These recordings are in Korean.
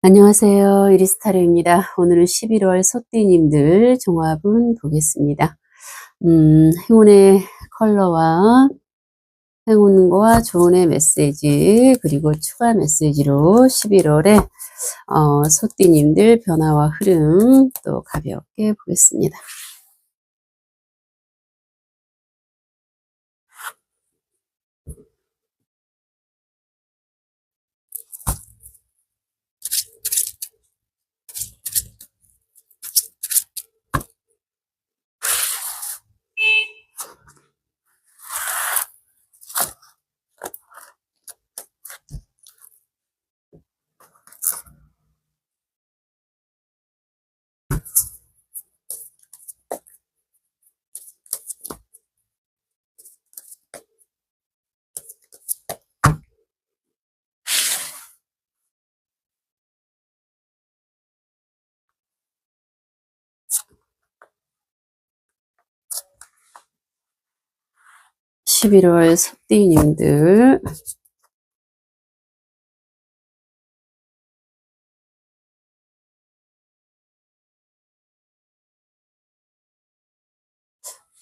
안녕하세요. 이리스타르입니다. 오늘은 11월 소띠님들 종합은 보겠습니다. 음, 행운의 컬러와 행운과 조언의 메시지 그리고 추가 메시지로 11월에 어, 소띠님들 변화와 흐름 또 가볍게 보겠습니다. 11월 섭띠님들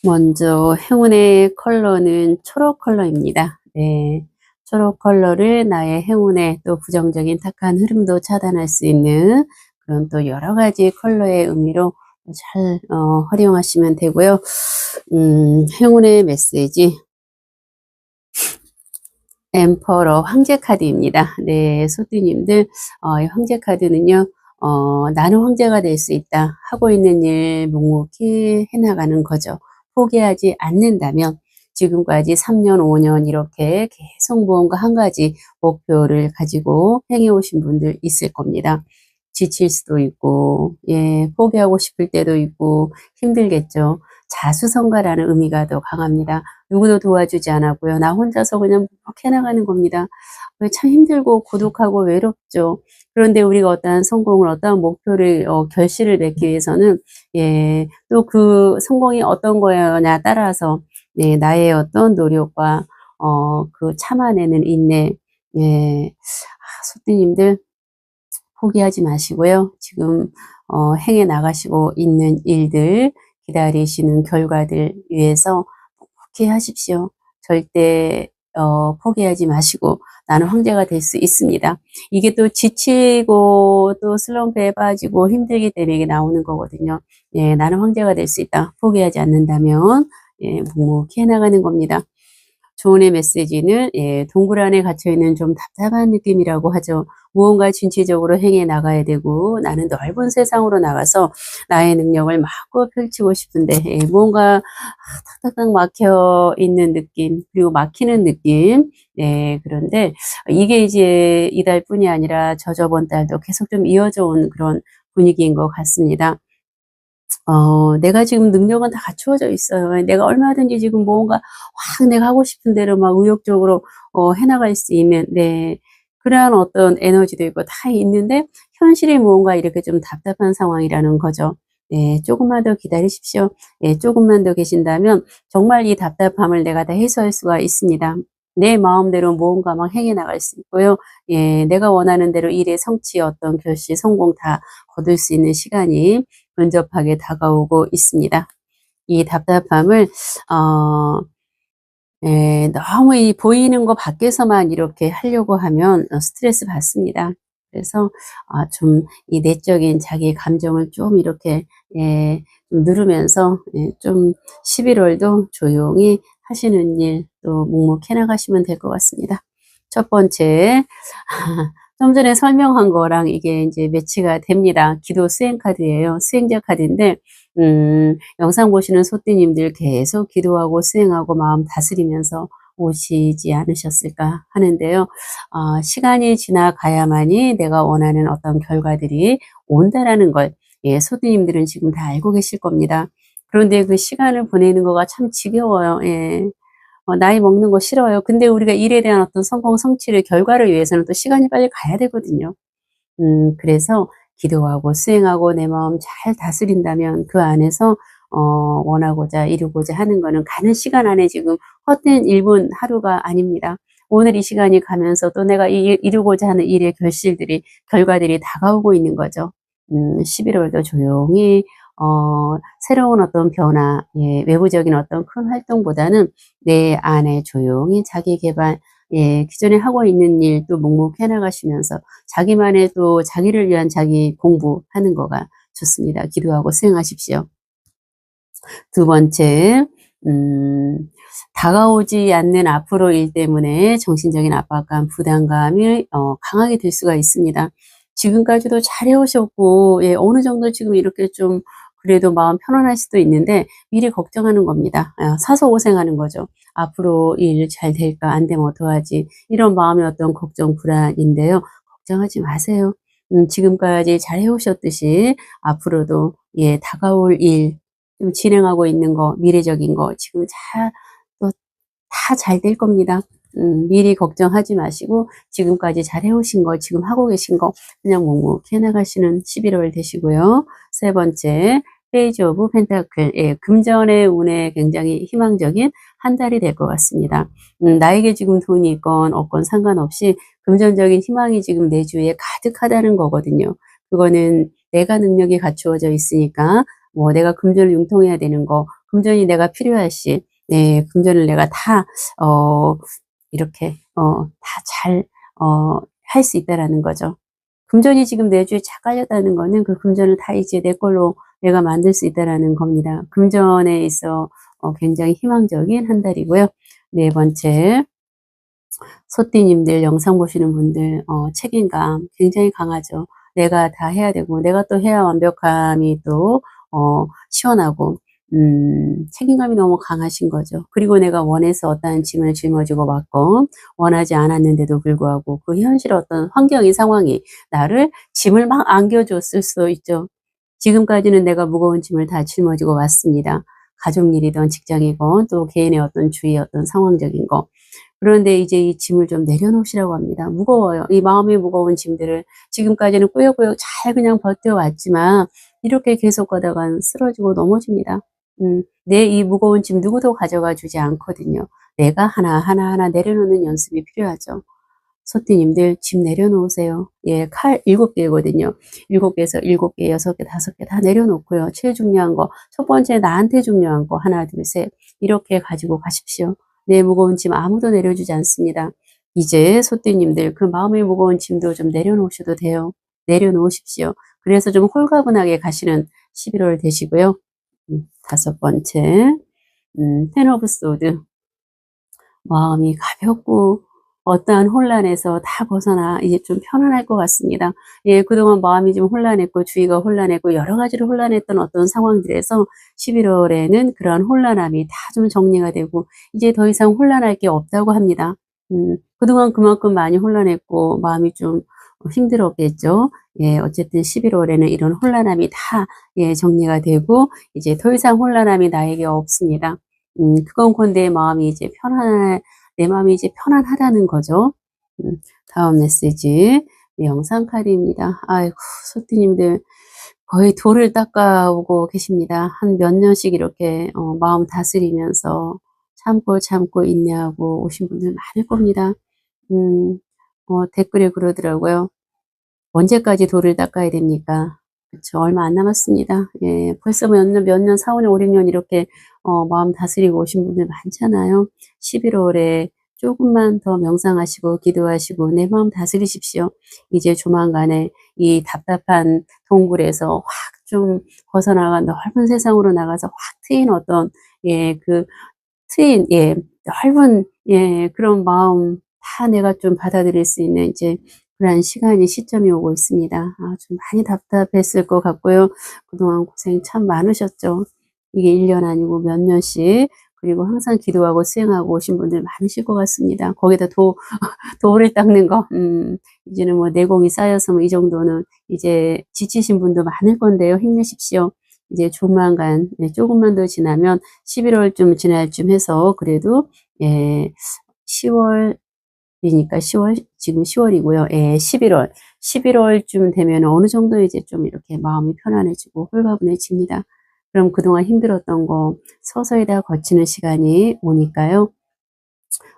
먼저 행운의 컬러는 초록 컬러입니다. 네, 초록 컬러를 나의 행운의 또 부정적인 탁한 흐름도 차단할 수 있는 그런 또 여러 가지 컬러의 의미로 잘 어, 활용하시면 되고요. 음, 행운의 메시지 엠퍼러 황제 카드입니다. 네, 소띠님들 어, 이 황제 카드는요. 어, 나는 황제가 될 수 있다. 하고 있는 일 묵묵히 해나가는 거죠. 포기하지 않는다면 지금까지 3년, 5년 이렇게 계속 무언가 한 가지 목표를 가지고 행해오신 분들 있을 겁니다. 지칠 수도 있고, 예, 포기하고 싶을 때도 있고, 힘들겠죠. 자수성가라는 의미가 더 강합니다. 누구도 도와주지 않았고요. 나 혼자서 그냥 묵묵 해나가는 겁니다. 참 힘들고 고독하고 외롭죠. 그런데 우리가 어떠한 성공을 어떠한 목표를 어, 결실을 맺기 위해서는 예, 또 그 성공이 어떤 거냐에 따라서 예, 나의 어떤 노력과 어, 그 참아내는 인내 예, 아, 소띠님들 포기하지 마시고요. 지금 어, 행해 나가시고 있는 일들 기다리시는 결과들 위해서 묵묵히 하십시오. 절대 어, 포기하지 마시고 나는 황제가 될 수 있습니다. 이게 또 지치고 또 슬럼프에 빠지고 힘들기 때문에 나오는 거거든요. 예, 나는 황제가 될 수 있다. 포기하지 않는다면 예, 묵묵히 해나가는 겁니다. 조언의 메시지는 예, 동굴 안에 갇혀있는 좀 답답한 느낌이라고 하죠. 무언가 진취적으로 행해 나가야 되고 나는 넓은 세상으로 나가서 나의 능력을 마음껏 펼치고 싶은데 예, 무언가 탁탁탁 막혀 있는 느낌 그리고 막히는 느낌 네, 그런데 이게 이제 이달뿐이 아니라 저저번 달도 계속 좀 이어져 온 그런 분위기인 것 같습니다. 어, 내가 지금 능력은 다 갖추어져 있어요. 내가 얼마든지 지금 뭔가 확 내가 하고 싶은 대로 막 의욕적으로 어, 해나갈 수 있는, 네. 그러한 어떤 에너지도 있고 다 있는데 현실이 무언가 이렇게 좀 답답한 상황이라는 거죠. 네, 조금만 더 기다리십시오. 네, 조금만 더 계신다면 정말 이 답답함을 내가 다 해소할 수가 있습니다. 내 마음대로 무언가 막 행해 나갈 수 있고요. 예, 내가 원하는 대로 일의 성취, 어떤 결실, 성공 다 거둘 수 있는 시간이 근접하게 다가오고 있습니다. 이 답답함을 어, 에, 너무 이 보이는 거 밖에서만 이렇게 하려고 하면 스트레스 받습니다. 그래서 아, 좀 이 내적인 자기 감정을 좀 이렇게 예, 좀 누르면서 예, 좀 11월도 조용히 하시는 일 또 묵묵해 나가시면 될 것 같습니다. 첫 번째 좀 전에 설명한 거랑 이게 이제 매치가 됩니다. 기도 수행 카드예요. 수행자 카드인데 음, 영상 보시는 소띠님들 계속 기도하고 수행하고 마음 다스리면서 오시지 않으셨을까 하는데요. 어, 시간이 지나가야만이 내가 원하는 어떤 결과들이 온다라는 걸 예, 소띠님들은 지금 다 알고 계실 겁니다. 그런데 그 시간을 보내는 거가 참 지겨워요. 예. 어, 나이 먹는 거 싫어요. 근데 우리가 일에 대한 어떤 성공, 성취를, 결과를 위해서는 또 시간이 빨리 가야 되거든요. 음, 그래서 기도하고 수행하고 내 마음 잘 다스린다면 그 안에서 어, 원하고자 이루고자 하는 거는 가는 시간 안에 지금 헛된 1분 하루가 아닙니다. 오늘 이 시간이 가면서 또 내가 이, 이루고자 하는 일의 결실들이, 결과들이 다가오고 있는 거죠. 음, 11월도 조용히, 어, 새로운 어떤 변화, 예, 외부적인 어떤 큰 활동보다는 내 안에 조용히 자기 개발, 예, 기존에 하고 있는 일또 묵묵해 나가시면서 자기만의 또 자기를 위한 자기 공부하는 거가 좋습니다. 기도하고 수행하십시오. 두 번째, 음, 다가오지 않는 앞으로 일 때문에 정신적인 압박감, 부담감이 어, 강하게 될 수가 있습니다. 지금까지도 잘 해오셨고, 예, 어느 정도 지금 이렇게 좀 그래도 마음 편안할 수도 있는데 미리 걱정하는 겁니다. 아, 사서 고생하는 거죠. 앞으로 일 잘 될까 안 되면 어떡하지 이런 마음의 어떤 걱정 불안인데요. 걱정하지 마세요. 음, 지금까지 잘 해오셨듯이 앞으로도 예 다가올 일 좀 진행하고 있는 거 미래적인 거 지금 잘 또 다 잘 될 겁니다. 음, 미리 걱정하지 마시고 지금까지 잘 해오신 거 지금 하고 계신 거 그냥 묵묵히 해나가시는 11월 되시고요. 세 번째 페이지 오브 펜타클, 예, 금전의 운에 굉장히 희망적인 한 달이 될 것 같습니다. 음, 나에게 지금 돈이 있건 없건 상관없이 금전적인 희망이 지금 내 주위에 가득하다는 거거든요. 그거는 내가 능력이 갖추어져 있으니까 뭐 내가 금전을 융통해야 되는 거, 금전이 내가 필요할 시, 네, 금전을 내가 다, 어, 이렇게, 어, 다 잘, 어, 할 수 있다라는 거죠. 금전이 지금 내 주에 차 깔렸다는 거는 그 금전을 다 이제 내 걸로 내가 만들 수 있다라는 겁니다. 금전에 있어 어, 굉장히 희망적인 한 달이고요. 네 번째, 소띠님들 영상 보시는 분들 어, 책임감 굉장히 강하죠. 내가 다 해야 되고 내가 또 해야 완벽함이 또 어, 시원하고 음, 책임감이 너무 강하신 거죠. 그리고 내가 원해서 어떠한 짐을 짊어지고 왔고, 원하지 않았는데도 불구하고 그 현실 어떤 환경이 상황이 나를 짐을 막 안겨줬을 수도 있죠. 지금까지는 내가 무거운 짐을 다 짊어지고 왔습니다. 가족 일이든 직장이건 또 개인의 어떤 주의 어떤 상황적인 거. 그런데 이제 이 짐을 좀 내려놓으시라고 합니다. 무거워요. 이 마음이 무거운 짐들을 지금까지는 꾸역꾸역 잘 그냥 버텨왔지만 이렇게 계속 가다가 쓰러지고 넘어집니다. 음, 내 이 무거운 짐 누구도 가져가 주지 않거든요. 내가 하나 하나 하나 내려놓는 연습이 필요하죠. 소띠님들 짐 내려놓으세요. 예, 칼 일곱 개거든요. 일곱 개에서 일곱 개, 여섯 개, 다섯 개 다 내려놓고요. 제일 중요한 거, 첫 번째 나한테 중요한 거 하나, 둘, 셋 이렇게 가지고 가십시오. 내 무거운 짐 아무도 내려주지 않습니다. 이제 소띠님들 그 마음의 무거운 짐도 좀 내려놓으셔도 돼요. 내려놓으십시오. 그래서 좀 홀가분하게 가시는 11월 되시고요. 음, 다섯 번째, 음, 텐 오브 소드. 마음이 가볍고 어떠한 혼란에서 다 벗어나 이제 좀 편안할 것 같습니다. 예, 그동안 마음이 좀 혼란했고 주위가 혼란했고 여러 가지로 혼란했던 어떤 상황들에서 11월에는 그러한 혼란함이 다 좀 정리가 되고 이제 더 이상 혼란할 게 없다고 합니다. 음, 그동안 그만큼 많이 혼란했고 마음이 좀 힘들었겠죠. 예, 어쨌든 11월에는 이런 혼란함이 다 예, 정리가 되고 이제 더 이상 혼란함이 나에게 없습니다. 음, 그건 건데 마음이 이제 편안할 내 마음이 이제 편안하다는 거죠. 음, 다음 메시지 영상 카드입니다. 아이고 소띠님들 거의 돌을 닦아오고 계십니다. 한 몇 년씩 이렇게 어, 마음 다스리면서 참고 참고 인내하고 오신 분들 많을 겁니다. 음, 어, 댓글에 그러더라고요. 언제까지 돌을 닦아야 됩니까? 그쵸. 얼마 안 남았습니다. 예, 벌써 몇 년, 몇 년, 4, 5년, 5, 6년 이렇게, 어, 마음 다스리고 오신 분들 많잖아요. 11월에 조금만 더 명상하시고 기도하시고 내 마음 다스리십시오. 이제 조만간에 이 답답한 동굴에서 확 좀 벗어나가 넓은 세상으로 나가서 확 트인 어떤 예 그 트인 예 넓은 예 그런 마음 다 내가 좀 받아들일 수 있는 이제 그러한 시간이 시점이 오고 있습니다. 아, 좀 많이 답답했을 것 같고요. 그동안 고생 참 많으셨죠. 이게 1년 아니고 몇 년씩 그리고 항상 기도하고 수행하고 오신 분들 많으실 것 같습니다. 거기다 도, 도를 닦는 거, 음, 이제는 뭐 내공이 쌓여서 뭐 이 정도는 이제 지치신 분도 많을 건데요. 힘내십시오. 이제 조만간, 네, 조금만 더 지나면 11월쯤 지날 쯤 해서 그래도, 예, 10월, 이니까 10월, 지금 10월이고요. 예, 11월. 11월쯤 되면 어느 정도 이제 좀 이렇게 마음이 편안해지고 홀가분해집니다. 그럼 그동안 힘들었던 거 서서히 다 거치는 시간이 오니까요.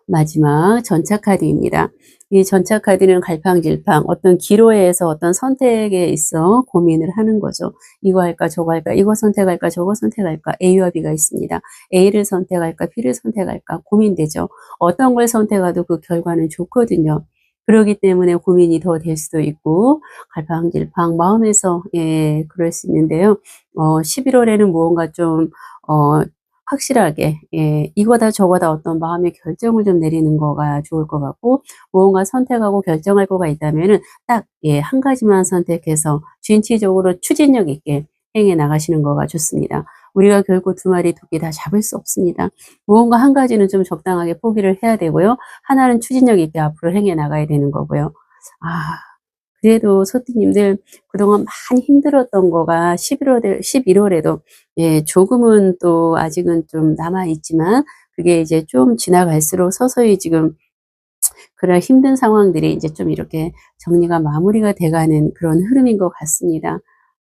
마지막 전차 카드입니다. 이 전차 카드는 갈팡질팡 어떤 기로에서 어떤 선택에 있어 고민을 하는 거죠. 이거 할까 저거 할까 이거 선택할까 저거 선택할까 A와 B가 있습니다. A를 선택할까 B를 선택할까 고민되죠. 어떤 걸 선택해도 그 결과는 좋거든요. 그러기 때문에 고민이 더 될 수도 있고 갈팡질팡 마음에서 예 그럴 수 있는데요. 어 11월에는 무언가 좀 어 확실하게 예 이거다 저거다 어떤 마음의 결정을 좀 내리는 거가 좋을 것 같고 무언가 선택하고 결정할 거가 있다면은 딱예한 가지만 선택해서 진취적으로 추진력 있게 행해 나가시는 거가 좋습니다. 우리가 결국 두 마리 토끼 다 잡을 수 없습니다. 무언가 한 가지는 좀 적당하게 포기를 해야 되고요. 하나는 추진력 있게 앞으로 행해 나가야 되는 거고요. 아 그래도 소띠님들 그동안 많이 힘들었던 거가 11월에 11월에도 예 조금은 또 아직은 좀 남아 있지만 그게 이제 좀 지나갈수록 서서히 지금 그런 힘든 상황들이 이제 좀 이렇게 정리가 마무리가 돼가는 그런 흐름인 것 같습니다.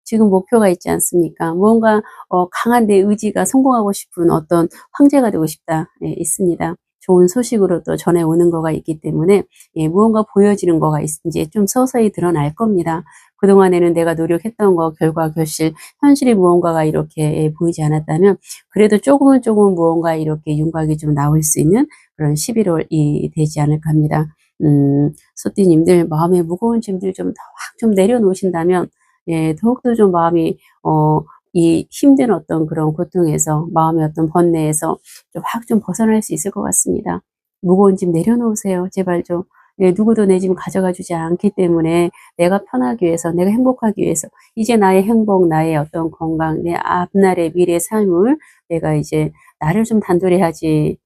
지금 목표가 있지 않습니까? 무언가 어, 강한 내 의지가 성공하고 싶은 어떤 황제가 되고 싶다 예, 있습니다. 좋은 소식으로 또 전해오는 거가 있기 때문에 예, 무언가 보여지는 거가 있, 이제 좀 서서히 드러날 겁니다. 그동안에는 내가 노력했던 거 결과 결실 현실이 무언가가 이렇게 예, 보이지 않았다면 그래도 조금은 조금 무언가 이렇게 윤곽이 좀 나올 수 있는 그런 11월이 되지 않을까 합니다. 음, 소띠님들 마음의 무거운 짐들 좀 확 좀 내려놓으신다면 예, 더욱더 좀 마음이 어, 이 힘든 어떤 그런 고통에서 마음의 어떤 번뇌에서 좀 확 좀 벗어날 수 있을 것 같습니다. 무거운 짐 내려놓으세요. 제발 좀. 예, 누구도 내 짐 가져가 주지 않기 때문에 내가 편하기 위해서, 내가 행복하기 위해서, 이제 나의 행복, 나의 어떤 건강, 내 앞날의 미래 삶을 내가 이제 나를 좀 단돌이 하지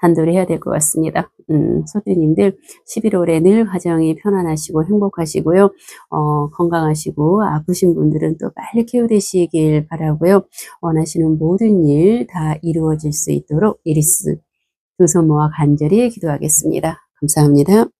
단돌이 해야 될 것 같습니다. 음, 소띠님들 11월에 늘 가정이 편안하시고 행복하시고요. 어, 건강하시고 아프신 분들은 또 빨리 쾌유되시길 바라고요. 원하시는 모든 일 다 이루어질 수 있도록 이리스 두 손 모아 간절히 기도하겠습니다. 감사합니다.